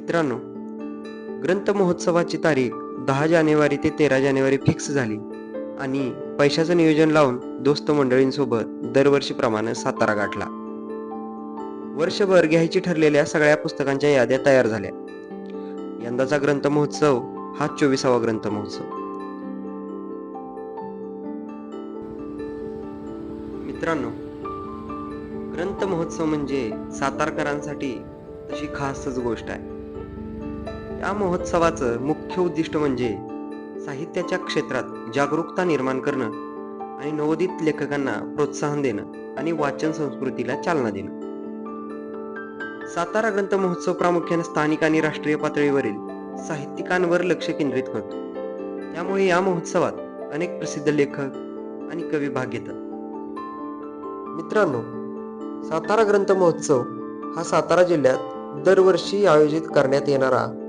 मित्रांनो ग्रंथ महोत्सवाची तारीख दहा जानेवारी ते तेरा जानेवारी फिक्स झाली आणि पैशाचं नियोजन लावून दोस्त मंडळींसोबत दरवर्षीप्रमाणे सातारा गाठला. वर्षभर घ्यायची ठरलेल्या सगळ्या पुस्तकांच्या याद्या तयार झाल्या. यंदाचा ग्रंथ महोत्सव हा चोवीसावा ग्रंथ महोत्सव. मित्रांनो ग्रंथ महोत्सव म्हणजे सातारकरांसाठी तशी खासच गोष्ट आहे. या महोत्सवाचं मुख्य उद्दिष्ट म्हणजे साहित्याच्या क्षेत्रात जागरूकता निर्माण करणं आणि नवोदित लेखकांना प्रोत्साहन देणं आणि वाचन संस्कृतीला चालना देणं. सातारा ग्रंथ महोत्सव प्रामुख्याने स्थानिक आणि राष्ट्रीय पातळीवरील साहित्यिकांवर लक्ष केंद्रित करतो त्यामुळे या महोत्सवात अनेक प्रसिद्ध लेखक आणि कवी भाग घेतात. मित्रांनो सातारा ग्रंथ महोत्सव हा सातारा जिल्ह्यात दरवर्षी आयोजित करण्यात येणारा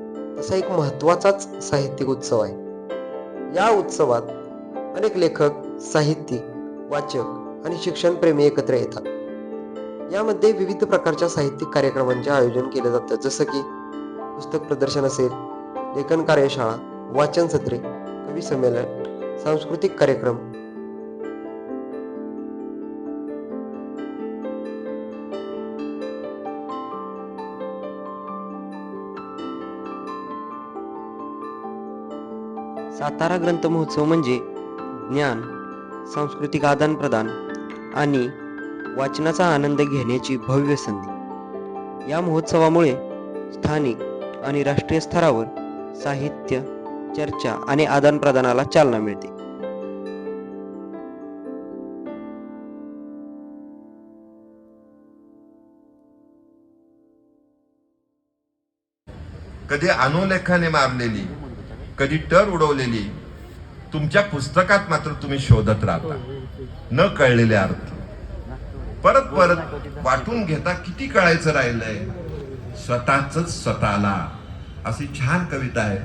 असा एक महत्वाचाच साहित्यिक उत्सव आहे. या उत्सवात अनेक लेखक साहित्यिक वाचक आणि शिक्षणप्रेमी एकत्र येतात. यामध्ये विविध प्रकारच्या साहित्यिक कार्यक्रमांचे आयोजन केले जातं. जसं की पुस्तक प्रदर्शन असेल लेखन कार्यशाळा वाचन सत्रे कवी संमेलन सांस्कृतिक कार्यक्रम सातारा ग्रंथ महोत्सव म्हणजे ज्ञान सांस्कृतिक आदानप्रदान आणि वाचनाचा आनंद घेण्याची भव्य संधी. या महोत्सवामुळे स्थानिक आणि राष्ट्रीय स्तरावर साहित्य चर्चा आणि आदानप्रदानाला चालना मिळते. कधी अनुलेखाने मारलेली कधी टर उडवलेली तुमच्या पुस्तकात मात्र तुम्ही शोधत राहता. न कळलेले अर्थ. परत परत वाटून घेता किती कळायचं राहिलंय? स्वतःच स्वतःला. अशी छान कविता आहे.